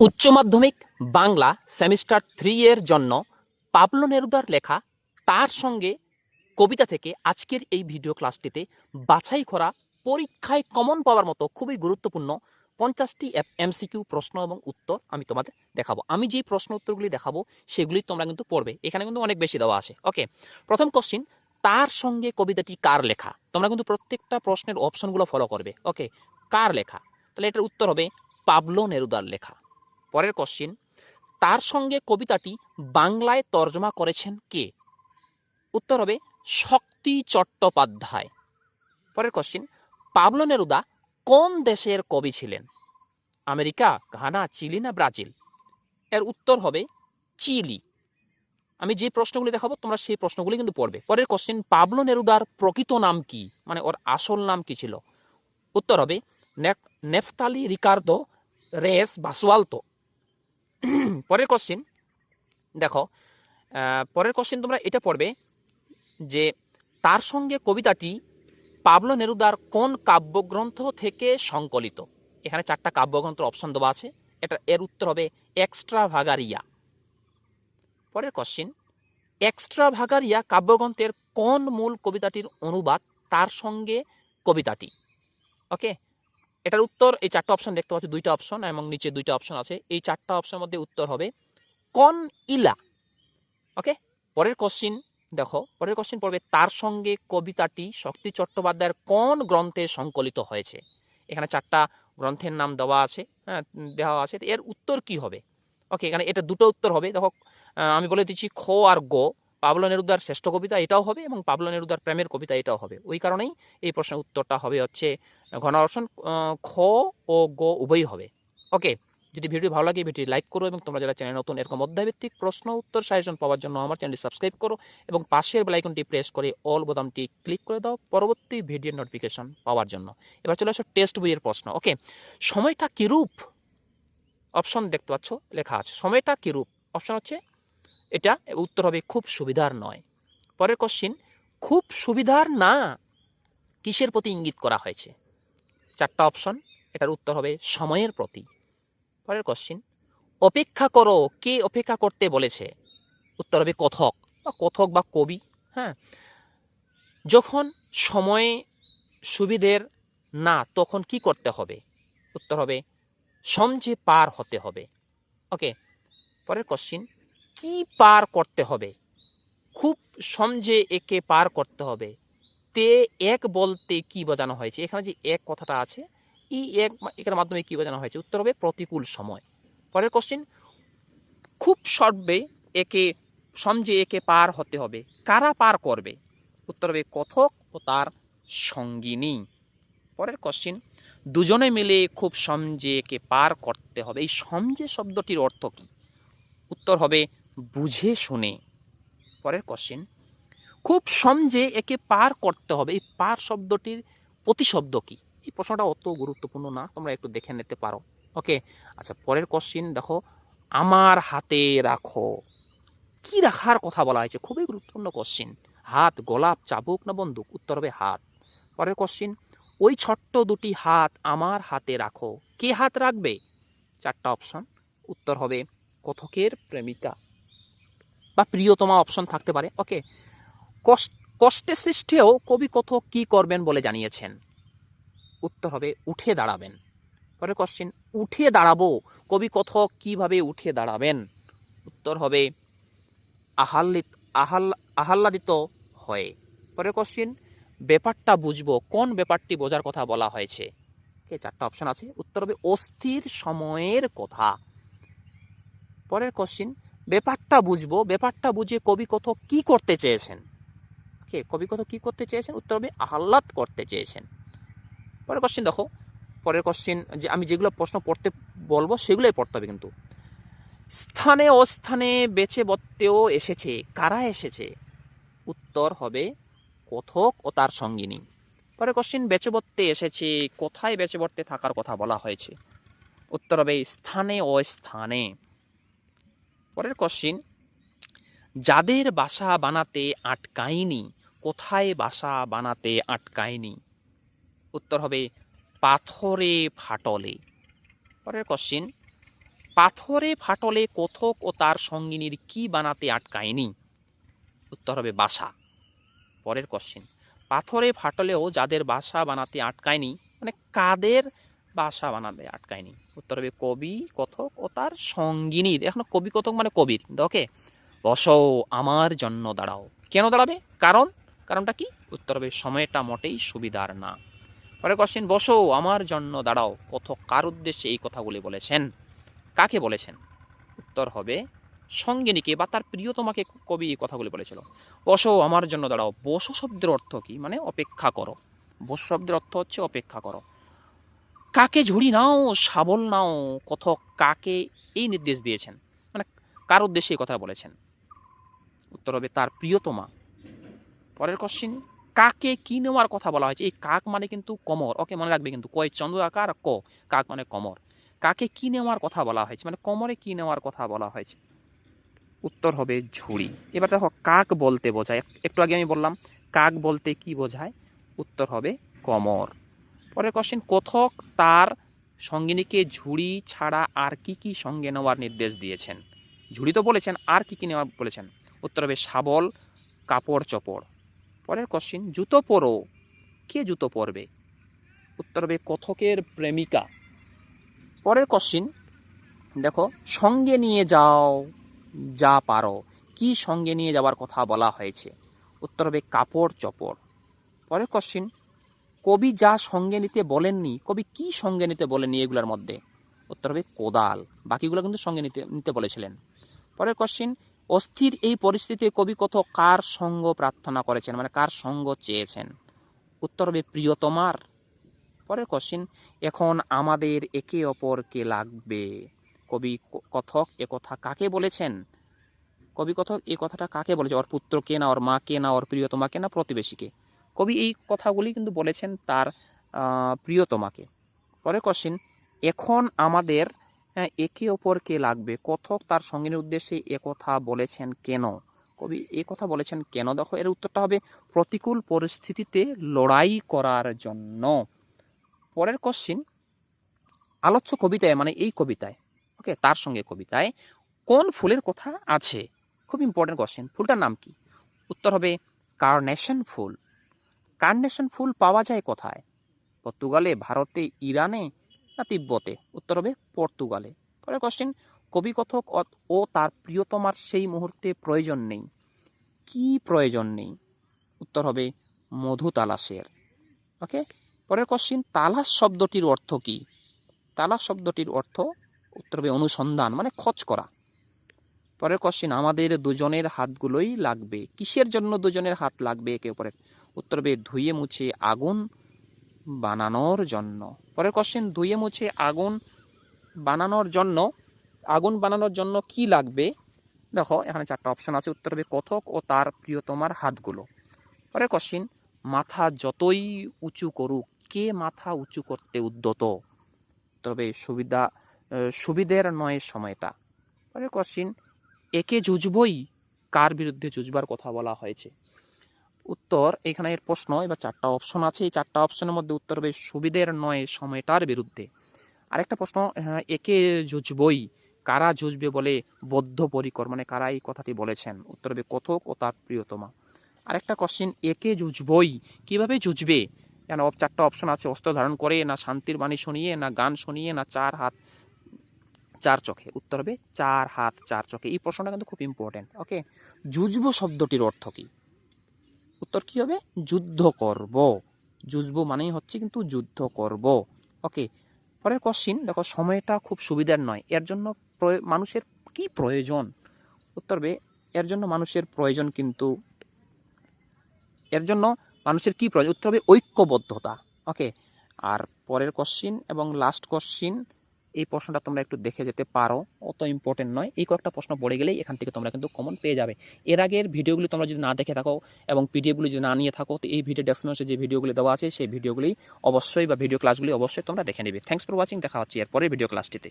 উচ্চ মাধ্যমিক Bangla semester three এর জন্য পাবলো নেরুদার লেখা তার সঙ্গে কবিতা থেকে আজকের এই ভিডিও ক্লাসটিতে বাছাই করা পরীক্ষায় কমন পাওয়ার মতো খুবই গুরুত্বপূর্ণ পঞ্চাশটি এমসিকিউ প্রশ্ন এবং উত্তর আমি তোমাদের দেখাবো। আমি যেই প্রশ্ন উত্তরগুলি দেখাবো সেগুলি তোমরা কিন্তু পড়বে। এখানে কিন্তু অনেক বেশি দেওয়া আছে। ওকে, প্রথম কোশ্চিন তার সঙ্গে কবিতাটি কার লেখা? তোমরা কিন্তু প্রত্যেকটা প্রশ্নের অপশনগুলো ফলো করবে। ওকে, কার লেখা? তাহলে এটার উত্তর হবে পাবলো নেরুদার লেখা। পরের কোশ্চিন তার সঙ্গে কবিতাটি বাংলায় তর্জমা করেছেন কে? উত্তর হবে শক্তি চট্টোপাধ্যায়। পরের কোশ্চিন পাবলো নেরুদা কোন দেশের কবি ছিলেন? আমেরিকা, ঘানা, চিলি না ব্রাজিল? এর উত্তর হবে চিলি। আমি যে প্রশ্নগুলি দেখাবো, তোমরা সেই প্রশ্নগুলি কিন্তু পড়বে। পরের কোশ্চেন পাবলো নেরুদার প্রকৃত নাম কি? মানে ওর আসল নাম কি ছিল? উত্তর হবে নেফ- নেফতালি রিকার্দো রেস বাসুয়ালতো পরের কোশ্চেন দেখো পরের কোশ্চেন তোমরা এটা পড়বে যে তার সঙ্গে কবিতাটি পাবলো নেরুদার কোন কাব্যগ্রন্থ থেকে সংকলিত? এখানে চারটা কাব্যগ্রন্থের অপশন দেওয়া আছে। এটা, এর উত্তর হবে এক্সট্রা ভাগারিয়া পরের কোশ্চিন এক্সট্রা ভাগারিয়া কাব্যগ্রন্থের কোন মূল কবিতাটির অনুবাদ তার সঙ্গে কবিতাটি? ওকে এটার উত্তর, এই চারটা অপশন দেখতে পাচ্ছি, দুইটা অপশন এবং নিচে দুইটা অপশন আছে। এই চারটা অপশনের মধ্যে উত্তর হবে কন ইলা। ওকে পরের কোশ্চিন দেখো, পরের কোশ্চিন পড়বে তার সঙ্গে কবিতাটি শক্তি চট্টোপাধ্যায়ের কোন গ্রন্থে সংকলিত হয়েছে? এখানে চারটা গ্রন্থের নাম দেওয়া আছে হ্যাঁ দেওয়া আছে। এর উত্তর কি হবে? ওকে এখানে এটা দুটো উত্তর হবে। দেখো আমি বলে দিচ্ছি খ আর গ। পাবলো নেরুদার শ্রেষ্ঠ কবিতা এটাও হবে এবং পাবলো নেরুদার প্রেমের কবিতা এটাও হবে। ওই কারণেই এই প্রশ্নের উত্তরটা হবে হচ্ছে ঘন অপশন খ ও গ উভয়ই হবে। ওকে, যদি ভিডিও ভালো লাগে ভিডিও লাইক করো এবং তোমরা যারা চ্যানেল নতুন, এরকম অধ্যায়ভিত্তিক প্রশ্ন উত্তর সাজেশন পাওয়ার জন্য আমার চ্যানেলটি সাবস্ক্রাইব করো এবং পাশের বেলাইকনটি প্রেস করে অল বোতামটি ক্লিক করে দাও পরবর্তী ভিডিও নোটিফিকেশন পাওয়ার জন্য। এবার চলে আসো টেস্ট বইয়ের প্রশ্ন। ওকে, সময়টা কীরূপ? অপশন দেখতে পাচ্ছ, লেখা আছে। সময়টা কীরূপ? অপশন হচ্ছে এটা উত্তর হবে খুব সুবিধার নয়। পরের কোশ্চিন খুব সুবিধার না কিসের প্রতি ইঙ্গিত করা হয়েছে? চারটা অপশন এটার উত্তর হবে সময়ের প্রতি। পরের কোশ্চিন অপেক্ষা করো, কে অপেক্ষা করতে বলেছে? উত্তর হবে কথক, বা কথক বা কবি হ্যাঁ। যখন সময়ে সুবিধের না, তখন কি করতে হবে? উত্তর হবে সমঝে পার হতে হবে। ওকে পরের কোশ্চিন কি পার করতে হবে? খুব সমঝে একে পার করতে হবে। তে এক বলতে কি বোঝানো হয়েছে? এখানে যে এক কথাটা আছে, ই এক এখানের মাধ্যমে কি বোঝানো হয়েছে? উত্তর হবে প্রতিকূল সময়। পরের কোশ্চিন খুব সর্বে একে, সমঝে একে পার হতে হবে। কারা পার করবে? উত্তর হবে কথক ও তার সঙ্গিনী। পরের কোশ্চিন দুজনে মিলে খুব সমঝে একে পার করতে হবে। এই সমঝে শব্দটির অর্থ কী? উত্তর হবে বুঝে শুনে। পরের কোশ্চেন খুব সমঝে একে পার করতে হবে। এই পার শব্দটির প্রতিশব্দ কি? এই প্রশ্নটা অত গুরুত্বপূর্ণ না, তোমরা একটু দেখে নিতে পারো। ওকে আচ্ছা পরের কোশ্চিন দেখো, আমার হাতে রাখো। কি রাখার কথা বলা হয়েছে? খুবই গুরুত্বপূর্ণ কোশ্চিন হাত, গোলাপ, চাবুক না বন্দুক? উত্তর হবে হাত। পরের কোশ্চিন ওই ছোট্ট দুটি হাত আমার হাতে রাখো। কে হাত রাখবে? চারটা অপশন উত্তর হবে কথকের প্রেমিকা। বা প্রিয়তমা অপশন থাকতে পারে ওকে কষ্ট, কষ্টে সৃষ্টেও কবি কথক কি করবেন বলে জানিয়েছেন? উত্তর হবে, উঠে দাঁড়াবেন। পরের কোশ্চিন উঠে দাঁড়াবো, কবি কথক কীভাবে উঠে দাঁড়াবেন? উত্তর হবে, আহাল্লিত, আহাল আহ্লাদিত হয়ে। পরের কোশ্চিন ব্যাপারটা বুঝব, কোন ব্যাপারটি বোঝার কথা বলা হয়েছে? কে চারটা অপশন আছে। উত্তর হবে, অস্থির সময়ের কথা। পরের কোশ্চিন ব্যাপারটা বুঝব, ব্যাপারটা বুঝে কবি কত কি করতে চেয়েছেন? কে, কবি কত কি করতে চেয়েছেন? উত্তর হবে, আহ্লাদ করতে চেয়েছেন। পরের কোশ্চিন দেখো। পরের কোশ্চিন যে আমি যেগুলো প্রশ্ন পড়তে বলব, সেগুলোই পড়তে হবে কিন্তু। স্থানে অস্থানে বেছে বত্তেও এসেছে, কারা এসেছে? উত্তর হবে, কথক ও তার সঙ্গিনী। পরের কোশ্চিন বেচে বর্তে এসেছে, কোথায় বেচে বর্তে থাকার কথা বলা হয়েছে? উত্তর হবে, স্থানে ও স্থানে পরের কোশ্চিন যাদের বাসা বানাতে আটকায়নি, কোথায় বাসা বানাতে আটকায়নি? উত্তর হবে, পাথরে ফাটলে। পরের কোশ্চিন পাথরে ফাটলে কথক ও তার সঙ্গিনীর কি বানাতে আটকায়নি? উত্তর হবে, বাসা। পরের কোশ্চিন পাথরে ফাটলেও যাদের বাসা বানাতে আটকায়নি মানে কাদের বাসা বানাতে আটকায়নি। উত্তর হবে কবি, কথক ও তার সঙ্গিনীর এখন কবি, কথক মানে কবির ওকে বসো আমার জন্য দাঁড়াও। কেন দাঁড়াবে? কারণ? কারণটা কি? উত্তর হবে, সময়টা মোটেই সুবিধার না। পরের কোশ্চেন বসো আমার জন্য দাঁড়াও। কথক কার উদ্দেশ্যে এই কথাগুলি বলেছেন? কাকে বলেছেন? উত্তর হবে, সঙ্গিনীকে বা তার প্রিয়তমাকে কবি এই কথাগুলি বলেছিল। বসো আমার জন্য দাঁড়াও। বসো শব্দের অর্থ কি? মানে অপেক্ষা করো। বসো শব্দের অর্থ হচ্ছে অপেক্ষা করো। কাকে ঝুড়ি নাও শাবল নাও কথক কাকে এই নির্দেশ দিয়েছেন? মানে কার উদ্দেশ্যে এই কথা বলেছেন? উত্তর হবে তার প্রিয়তমা। পরের কোশ্চিন কাকে কি নেওয়ার কথা বলা হয়েছে? এই কাক মানে কিন্তু কমর। ওকে মনে রাখবে কিন্তু কয়? চন্দ্র আকার ক? কাক মানে কমর। কাকে কি নেওয়ার কথা বলা হয়েছে? মানে কমরে কি নেওয়ার কথা বলা হয়েছে? উত্তর হবে ঝুড়ি। এবার দেখো, কাক বলতে বোঝায়। একটু আগে আমি বললাম, কাক বলতে কি বোঝায়? উত্তর হবে কমর। পরের কোশ্চেন কথক তার সঙ্গিনীকে ঝুড়ি ছাড়া আর কি কি সঙ্গে নেওয়ার নির্দেশ দিয়েছেন? ঝুড়ি তো বলেছেন, আর কি কি নেওয়ার বলেছেন? উত্তর হবে শাবল, কাপড়, চপড়। পরের কোশ্চিন জুতো পরো। কে জুতো পরবে? উত্তর হবে কথকের প্রেমিকা। পরের কোশ্চিন দেখো, সঙ্গে নিয়ে যাও, যা পারো। কি সঙ্গে নিয়ে যাওয়ার কথা বলা হয়েছে? উত্তর হবে কাপড়, চপড়। পরের কোশ্চিন কবি যা সঙ্গে নিতে বলেননি, কবি কি সঙ্গে নিতে বলেননি এগুলোর মধ্যে? উত্তর হবে কোদাল। বাকিগুলো কিন্তু সঙ্গে নিতে নিতে বলেছিলেন। পরের কোশ্চিন অস্থির এই পরিস্থিতিতে কবি কত কার সঙ্গ প্রার্থনা করেছেন? মানে কার সঙ্গ চেয়েছেন? উত্তর হবে প্রিয়তমার। পরের কোশ্চিন এখন আমাদের একে অপরকে লাগবে। কবি কথক এ কথা কাকে বলেছেন? কবি কথক এ কথাটা কাকে বলেছে? ওর পুত্রকে না? ওর মাকে না? ওর প্রিয়তমাকে না? প্রতিবেশীকে কবি এই কথাগুলি কিন্তু বলেছেন তার প্রিয়তমাকে। পরের কোশ্চিন এখন আমাদের একে অপরকে লাগবে? কথক তার সঙ্গিনীর উদ্দেশ্যে এ কথা বলেছেন কেন? কবি এ কথা বলেছেন কেন? দেখো, এর উত্তরটা হবে প্রতিকূল পরিস্থিতিতে লড়াই করার জন্য। পরের কোশ্চিন আলোচ্য কবিতায় মানে এই কবিতায়, ওকে, তার সঙ্গে কবিতায় কোন ফুলের কথা আছে? খুব ইম্পর্টেন্ট কোশ্চেন ফুলটার নাম কি? উত্তর হবে কার্নেশন ফুল। কার্নেশন ফুল পাওয়া যায় কোথায়? পর্তুগালে, ভারতে, ইরানে না তিব্বতে? উত্তর হবে পর্তুগালে। পরের কোশ্চেন কবি কথক ও তার প্রিয়তমার সেই মুহূর্তে প্রয়োজন নেই। কি প্রয়োজন নেই? উত্তর হবে মধু তালাশের ওকে পরের কোশ্চিন তালাশ শব্দটির অর্থ কি? তালাশ শব্দটির অর্থ, উত্তর হবে অনুসন্ধান মানে খোঁজ করা। পরের কোশ্চিন আমাদের দুজনের হাতগুলোই লাগবে। কিসের জন্য দুজনের হাত লাগবে একে অপরের? উত্তর হবে ধুয়ে মুছে আগুন বানানোর জন্য। পরের কোশ্চেন ধুয়ে মুছে আগুন বানানোর জন্য, আগুন বানানোর জন্য কি লাগবে? দেখো, এখানে চারটা অপশন আছে, উত্তর হবে কথক ও তার প্রিয়তমার হাতগুলো। পরের কোশ্চিন মাথা যতই উঁচু করুক, কে মাথা উঁচু করতে উদ্যত? তবে সুবিধা সুবিধের নয় সময়টা। পরের কোশ্চিন একে জুজবই কার বিরুদ্ধে জুজবার কথা বলা হয়েছে? উত্তর। এখানে এর প্রশ্ন এবার চারটা অপশন আছে। এই চারটা অপশনের মধ্যে উত্তর হবে সুবিধের নয় সময়টার বিরুদ্ধে। আরেকটা প্রশ্ন হ্যাঁ, একে জুজবই কারা জুজবে বলে বদ্ধপরিকর মানে কারা এই কথাটি বলেছেন? উত্তর হবে কথক ও তার প্রিয়তমা। আরেকটা কোশ্চিন একে জুজবই কীভাবে জুজবে কেন? চারটা অপশন আছে অস্ত্র ধারণ করে না শান্তির বাণী শুনিয়ে না গান শুনিয়ে না চার হাত চার চোখে। উত্তর হবে চার হাত চার চোখে। এই প্রশ্নটা কিন্তু খুব ইম্পর্টেন্ট ওকে জুজব শব্দটির অর্থ কি? উত্তর কি হবে? যুদ্ধ করব। জুজবো মানেই হচ্ছে কিন্তু যুদ্ধ করব। ওকে পরের কোশ্চিন দেখো সময়টা খুব সুবিধার নয়। এর জন্য মানুষের কি প্রয়োজন? উত্তর হবে, এর জন্য মানুষের প্রয়োজন কিন্তু, এর জন্য মানুষের কি প্রয়োজন? উত্তর হবে ঐক্যবদ্ধতা। ওকে আর পরের কোশ্চিন এবং লাস্ট কোশ্চিন এই প্রশ্নটা তোমরা একটু দেখে যেতে পারো। অত ইম্পর্টেন্ট নয়। এই কয়েকটা প্রশ্ন পড়ে গেলেই এখান থেকে তোমরা কিন্তু কমন পেয়ে যাবে। এর আগের ভিডিওগুলি তোমরা যদি না দেখে থাকো এবং পিডিএফগুলি যদি না নিয়ে থাকো, তো এই ভিডিও ডেসক্রিপশনে যে ভিডিওগুলি দেওয়া আছে, সেই ভিডিওগুলি অবশ্যই বা ভিডিও ক্লাসগুলি অবশ্যই তোমরা দেখে নেবে। থ্যাংকস ফর ওয়াচিং দেখা হচ্ছে এরপরে ভিডিও ক্লাসটিতে